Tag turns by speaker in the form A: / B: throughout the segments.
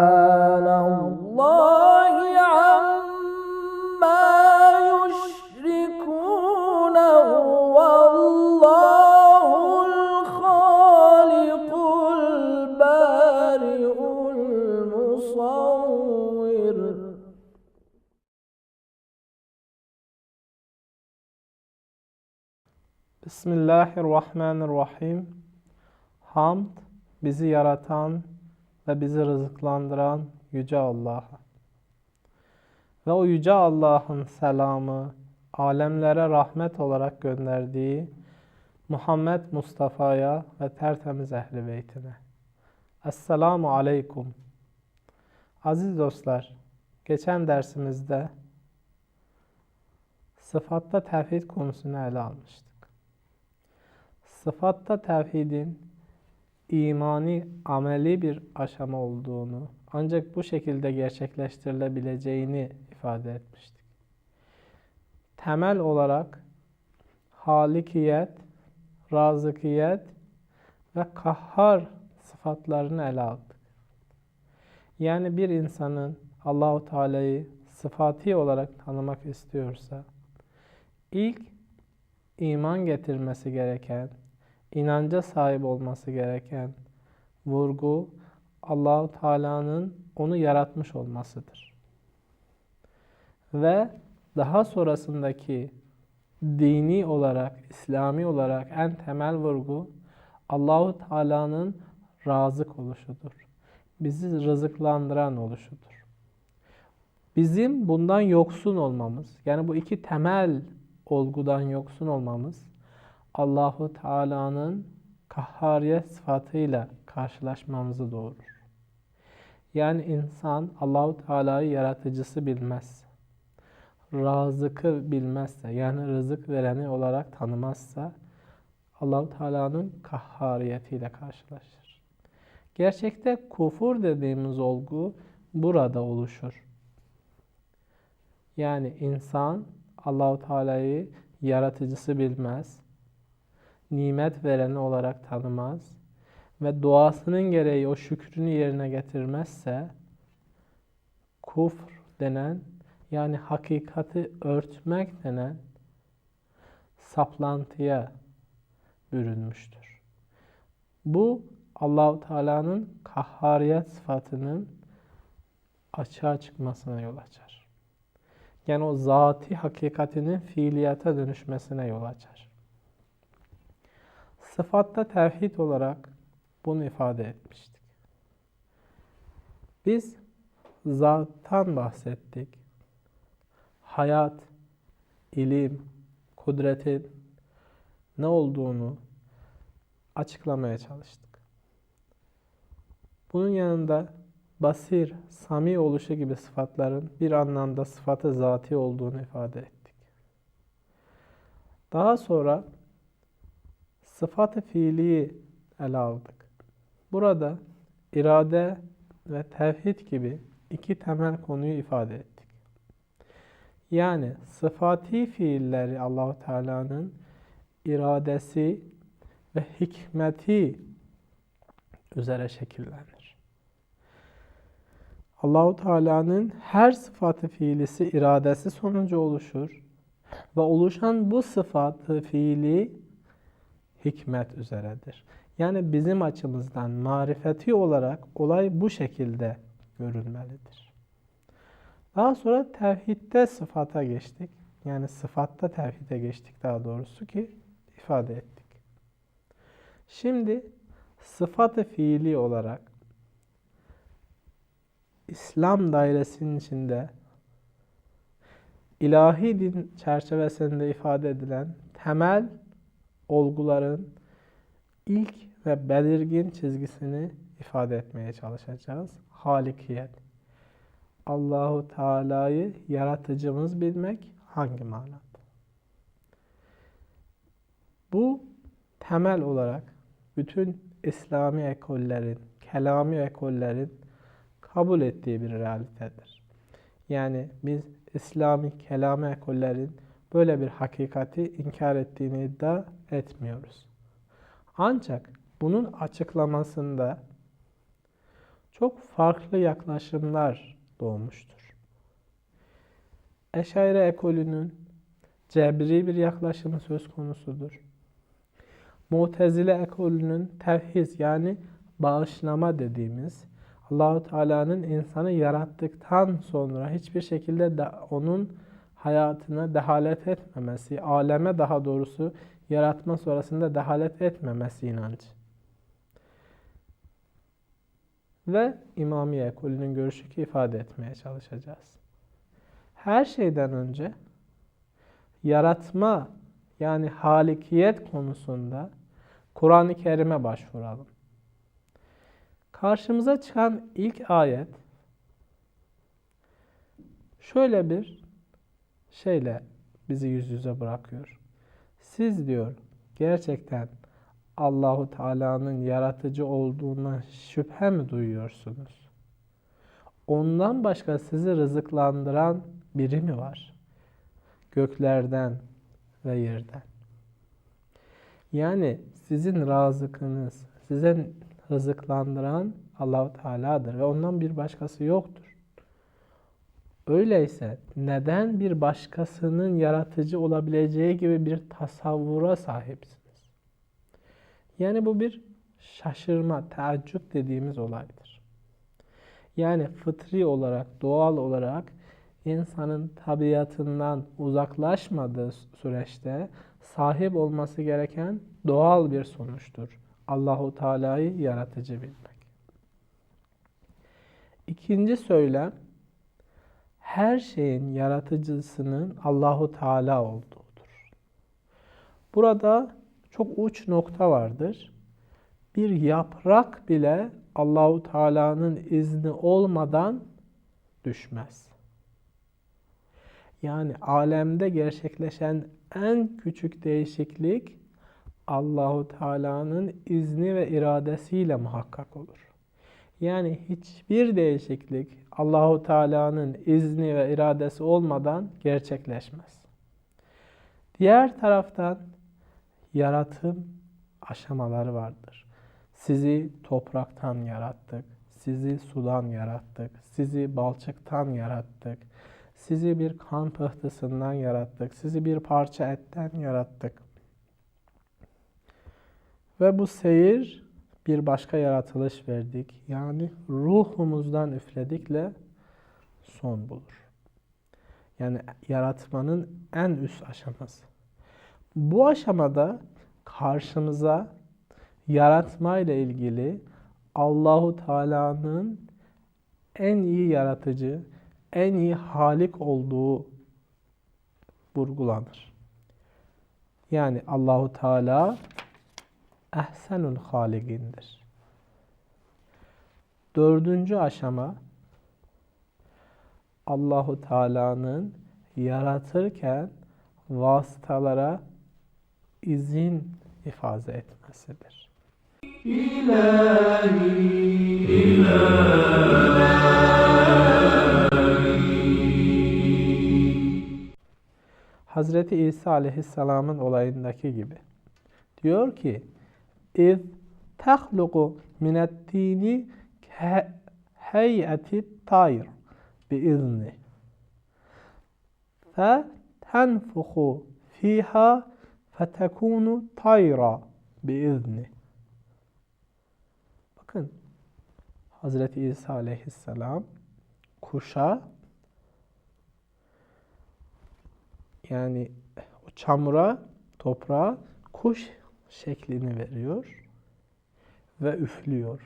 A: سبحان الله عما يشركون هو الله الخالق البارئ المصور
B: Bismillahirrahmanirrahim. Hamd bizi yaratan ve bizi rızıklandıran Yüce Allah'a. Ve o Yüce Allah'ın selamı, alemlere rahmet olarak gönderdiği Muhammed Mustafa'ya ve tertemiz ehli beytine. Esselamu Aleyküm. Aziz dostlar, geçen dersimizde sıfatta tevhid konusunu ele almıştık. Sıfatta tevhidin imani, ameli bir aşama olduğunu, ancak bu şekilde gerçekleştirilebileceğini ifade etmiştik. Temel olarak halikiyet, razıkiyet ve kahhar sıfatlarını ele aldık. Yani bir insanın Allahu Teala'yı sıfati olarak tanımak istiyorsa ilk iman getirmesi gereken, inanca sahip olması gereken vurgu Allahu Teala'nın onu yaratmış olmasıdır. Ve daha sonrasındaki dini olarak, İslami olarak en temel vurgu Allahu Teala'nın razık oluşudur. Bizi rızıklandıran oluşudur. Bizim bundan yoksun olmamız, yani bu iki temel olgudan yoksun olmamız Allahu Teala'nın kahhariyet sıfatıyla karşılaşmamızı doğurur. Yani insan Allahu Teala'yı yaratıcısı bilmez. Razıkı bilmezse yani rızık vereni olarak tanımazsa Allahu Teala'nın kahhariyetiyle karşılaşır. Gerçekte kufur dediğimiz olgu burada oluşur. Yani insan Allahu Teala'yı yaratıcısı bilmez, nimet vereni olarak tanımaz ve duasının gereği o şükrünü yerine getirmezse kufr denen yani hakikati örtmek denen saplantıya bürünmüştür. Bu Allahu Teala'nın kahhariyet sıfatının açığa çıkmasına yol açar. Yani o zati hakikatinin fiiliyata dönüşmesine yol açar. Sıfatta tevhid olarak bunu ifade etmiştik. Biz zattan bahsettik. Hayat, ilim, kudretin ne olduğunu açıklamaya çalıştık. Bunun yanında basir, sami oluşu gibi sıfatların bir anlamda sıfatı zati olduğunu ifade ettik. Daha sonra sıfatı fiiliyi ele aldık. Burada irade ve tevhid gibi iki temel konuyu ifade ettik. Yani sıfati fiilleri Allahu Teala'nın iradesi ve hikmeti üzere şekillenir. Allahu Teala'nın her sıfatı fiilisi iradesi sonucu oluşur ve oluşan bu sıfatı fiili hikmet üzeredir. Yani bizim açımızdan marifeti olarak olay bu şekilde görülmelidir. Daha sonra tevhidde sıfata geçtik. Yani sıfatta tevhide geçtik daha doğrusu ki ifade ettik. Şimdi sıfatı fiili olarak İslam dairesinin içinde ilahi din çerçevesinde ifade edilen temel olguların ilk ve belirgin çizgisini ifade etmeye çalışacağız. Halikiyet. Allahu Teala'yı yaratıcımız bilmek hangi manada? Bu temel olarak bütün İslami ekollerin, kelami ekollerin kabul ettiği bir realitedir. Yani biz İslami kelami ekollerin böyle bir hakikati inkar ettiğini iddia etmiyoruz. Ancak bunun açıklamasında çok farklı yaklaşımlar doğmuştur. Eşaire ekolünün cebri bir yaklaşımı söz konusudur. Mu'tezile ekolünün tevhiz yani bağışlama dediğimiz Allahu Teala'nın insanı yarattıktan sonra hiçbir şekilde de onun hayatına dehalet etmemesi, aleme daha doğrusu yaratma sonrasında dehalet etmemesi inancı. Ve İmamiye ekolünün görüşü ki ifade etmeye çalışacağız. Her şeyden önce yaratma yani halikiyet konusunda Kur'an-ı Kerim'e başvuralım. Karşımıza çıkan ilk ayet şöyle bir şeyle bizi yüz yüze bırakıyor. Siz diyor gerçekten Allahu Teala'nın yaratıcı olduğuna şüphe mi duyuyorsunuz? Ondan başka sizi rızıklandıran biri mi var? Göklerden ve yerden. Yani sizin razıkınız, size rızıklandıran Allahu Teala'dır ve ondan bir başkası yoktur. Öyleyse neden bir başkasının yaratıcı olabileceği gibi bir tasavvura sahipsiniz? Yani bu bir şaşırma, teaccüp dediğimiz olaydır. Yani fıtri olarak, doğal olarak insanın tabiatından uzaklaşmadığı süreçte sahip olması gereken doğal bir sonuçtur. Allahu Teala'yı yaratıcı bilmek. İkinci söylem her şeyin yaratıcısının Allahu Teala olduğudur. Burada çok uç nokta vardır. Bir yaprak bile Allahu Teala'nın izni olmadan düşmez. Yani alemde gerçekleşen en küçük değişiklik Allahu Teala'nın izni ve iradesiyle muhakkak olur. Yani hiçbir değişiklik Allahu Teala'nın izni ve iradesi olmadan gerçekleşmez. Diğer taraftan yaratım aşamaları vardır. Sizi topraktan yarattık, sizi sudan yarattık, sizi balçıktan yarattık, sizi bir kan pıhtısından yarattık, sizi bir parça etten yarattık. Ve bu seyir bir başka yaratılış verdik. Yani ruhumuzdan üfledikle son bulur. Yani yaratmanın en üst aşaması. Bu aşamada karşımıza yaratma ile ilgili Allahu Teala'nın en iyi yaratıcı, en iyi halik olduğu vurgulanır. Yani Allahu Teala ehsenul haligindir. Dördüncü aşama Allahu Teala'nın yaratırken vasıtalara izin ifade etmesidir. İlahi, Hazreti İsa aleyhisselamın olayındaki gibi. Diyor ki, iz tehluku minettini heyeti tayr biizni. Fe tenfuhu fiha fetekunu tayra biizni. Bakın Hazreti İsa aleyhisselam kuşa yani o çamura, toprağa kuş şeklini veriyor ve üflüyor.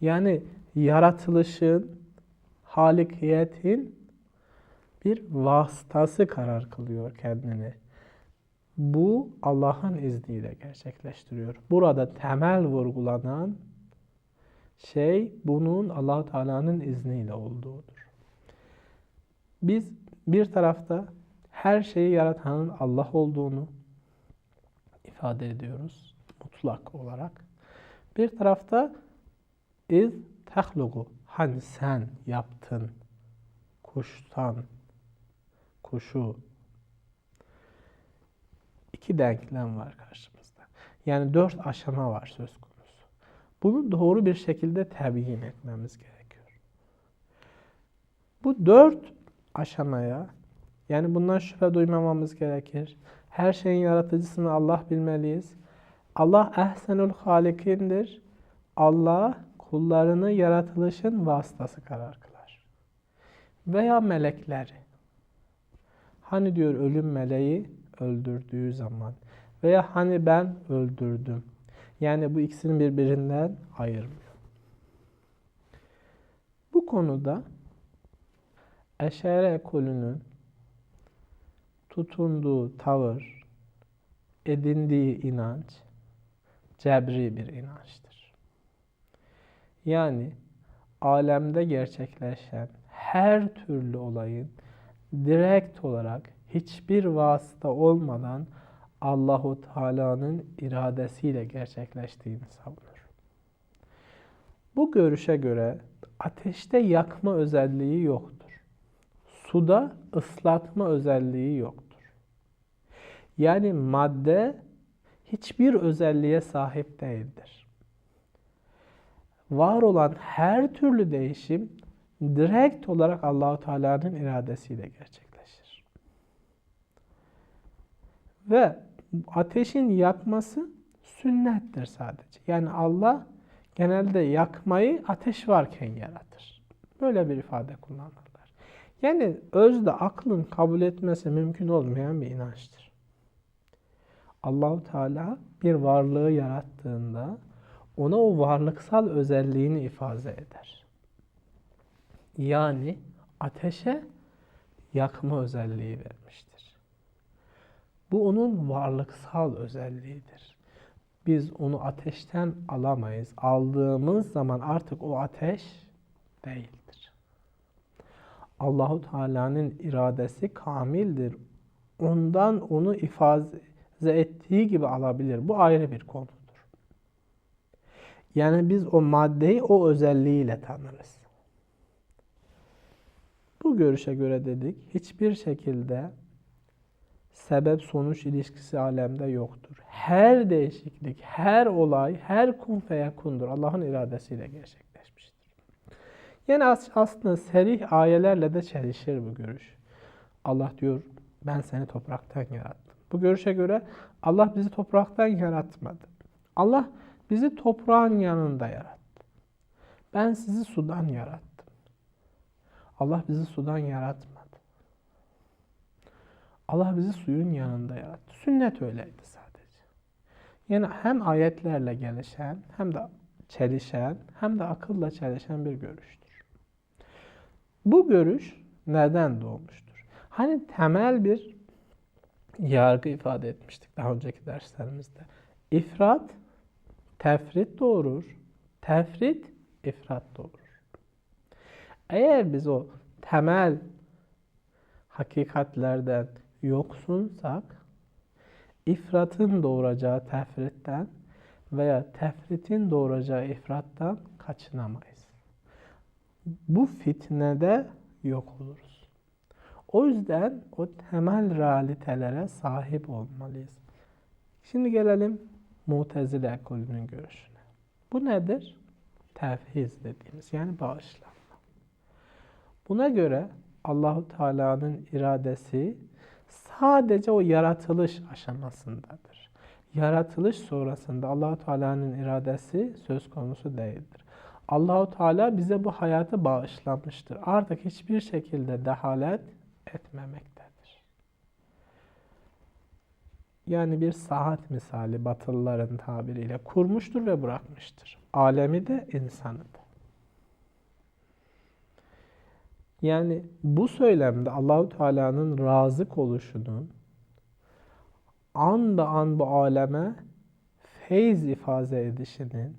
B: Yani yaratılışın, halikiyetin bir vasıtası karar kılıyor kendini bu Allah'ın izniyle gerçekleştiriyor. Burada temel vurgulanan şey bunun Allah Teala'nın izniyle olduğudur. Biz bir tarafta her şeyi yaratanın Allah olduğunu ifade ediyoruz mutlak olarak. Bir tarafta iz tehlugu hani sen yaptın kuştan kuşu iki denklem var karşımızda. Yani dört aşama var söz konusu. Bunu doğru bir şekilde tebiyin etmemiz gerekiyor. Bu dört aşamaya yani bundan şüphe duymamamız gerekir. Her şeyin yaratıcısını Allah bilmeliyiz. Allah ehsenul halikindir. Allah kullarını yaratılışın vasıtası karar kılar. Veya melekleri. Hani diyor ölüm meleği öldürdüğü zaman veya hani ben öldürdüm. Yani bu ikisini birbirinden ayırmıyor. Bu konuda Eşere ekolünün tutunduğu tavır, edindiği inanç cebri bir inançtır. Yani alemde gerçekleşen her türlü olayın direkt olarak hiçbir vasıta olmadan Allahu Teala'nın iradesiyle gerçekleştiğini savunur. Bu görüşe göre ateşte yakma özelliği yoktur. Suda ıslatma özelliği yoktur. Yani madde hiçbir özelliğe sahip değildir. Var olan her türlü değişim direkt olarak Allahu Teala'nın iradesiyle gerçekleşir. Ve ateşin yakması sünnettir sadece. Yani Allah genelde yakmayı ateş varken yaratır. Böyle bir ifade kullanırlar. Yani özde aklın kabul etmesi mümkün olmayan bir inançtır. Allahu Teala bir varlığı yarattığında ona o varlıksal özelliğini ifade eder. Yani ateşe yakma özelliği vermiştir. Bu onun varlıksal özelliğidir. Biz onu ateşten alamayız. Aldığımız zaman artık o ateş değildir. Allahu Teala'nın iradesi kamildir. Ondan onu ifade ettiği gibi alabilir. Bu ayrı bir konudur. Yani biz o maddeyi o özelliğiyle tanırız. Bu görüşe göre dedik hiçbir şekilde sebep sonuç ilişkisi alemde yoktur. Her değişiklik, her olay, her kun feyekundur. Allah'ın iradesiyle gerçekleşmiştir. Yani aslında serih ayelerle de çelişir bu görüş. Allah diyor ben seni topraktan yarattım. Bu görüşe göre Allah bizi topraktan yaratmadı. Allah bizi toprağın yanında yarattı. Ben sizi sudan yarattım. Allah bizi sudan yaratmadı. Allah bizi suyun yanında yarattı. Sünnet öyleydi sadece. Yani hem ayetlerle gelişen hem de çelişen hem de akılla çelişen bir görüştür. Bu görüş neden doğmuştur? Hani temel bir yargı ifade etmiştik daha önceki derslerimizde. İfrat, tefrit doğurur. Tefrit, ifrat doğurur. Eğer biz o temel hakikatlerden yoksunsak, ifratın doğuracağı tefritten veya tefritin doğuracağı ifrattan kaçınamayız. Bu fitnede yok oluruz. O yüzden o temel realitelere sahip olmalıyız. Şimdi gelelim Mutezile ekolünün görüşüne. Bu nedir? Tevhiz dediğimiz yani bağışlanma. Buna göre Allahu Teala'nın iradesi sadece o yaratılış aşamasındadır. Yaratılış sonrasında Allahu Teala'nın iradesi söz konusu değildir. Allahu Teala bize bu hayatı bağışlamıştır. Artık hiçbir şekilde dehalet etmemektedir. Yani bir saat misali Batılıların tabiriyle kurmuştur ve bırakmıştır. Alemi de insanı da. Yani bu söylemde Allahu Teala'nın razık oluşunun an be an bu aleme feyz ifade edişinin,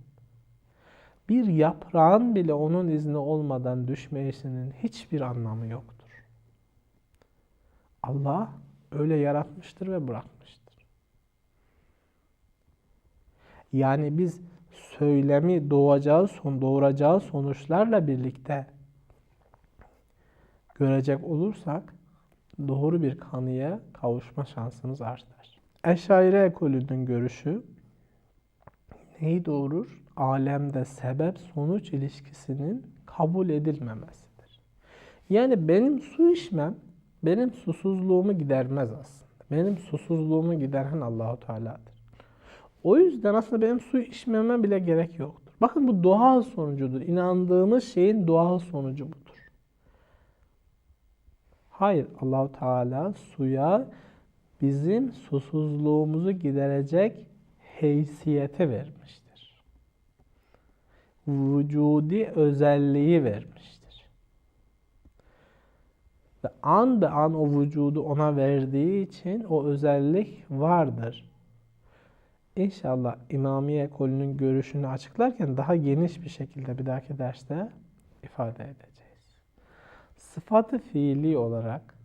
B: bir yaprağın bile onun izni olmadan düşmeyişinin hiçbir anlamı yoktur. Allah öyle yaratmıştır ve bırakmıştır. Yani biz söylemi doğacağı son doğuracağı sonuçlarla birlikte görecek olursak doğru bir kanıya kavuşma şansımız artar. Eşaire ekolünün görüşü neyi doğurur? Alemde sebep sonuç ilişkisinin kabul edilmemesidir. Yani benim su içmem benim susuzluğumu gidermez aslında. Benim susuzluğumu gideren Allahu Teala'dır. O yüzden aslında benim su içmeme bile gerek yoktur. Bakın bu doğal sonucudur. İnandığımız şeyin doğal sonucu budur. Hayır, Allahu Teala suya bizim susuzluğumuzu giderecek heysiyeti vermiştir. Vücudi özelliği vermiştir. Ve an be an o vücudu ona verdiği için o özellik vardır. İnşallah İmamiye ekolünün görüşünü açıklarken daha geniş bir şekilde bir dahaki derste ifade edeceğiz. Sıfatı fiili olarak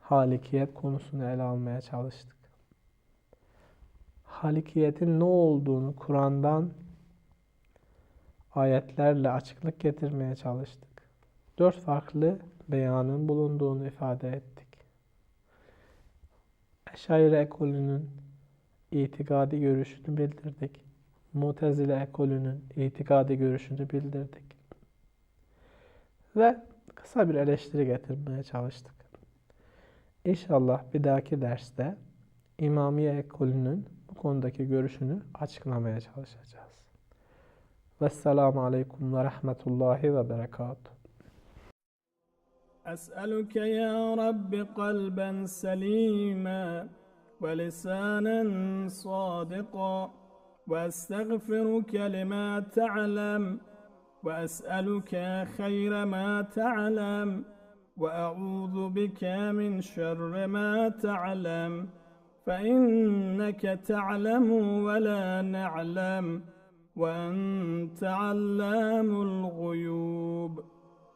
B: halikiyet konusunu ele almaya çalıştık. Halikiyetin ne olduğunu Kur'an'dan ayetlerle açıklık getirmeye çalıştık. Dört farklı beyanın bulunduğunu ifade ettik. Eşaire ekolünün itikadi görüşünü bildirdik. Mutezile ekolünün itikadi görüşünü bildirdik. Ve kısa bir eleştiri getirmeye çalıştık. İnşallah bir dahaki derste İmamiye ekolünün bu konudaki görüşünü açıklamaya çalışacağız. Vesselamu Aleyküm ve Rahmetullahi ve Berekatuhu.
C: أسألك يا رب قلبا سليما ولسانا صادقا وأستغفرك لما تعلم وأسألك خير ما تعلم وأعوذ بك من شر ما تعلم فإنك تعلم ولا نعلم وأنت علام الغيوب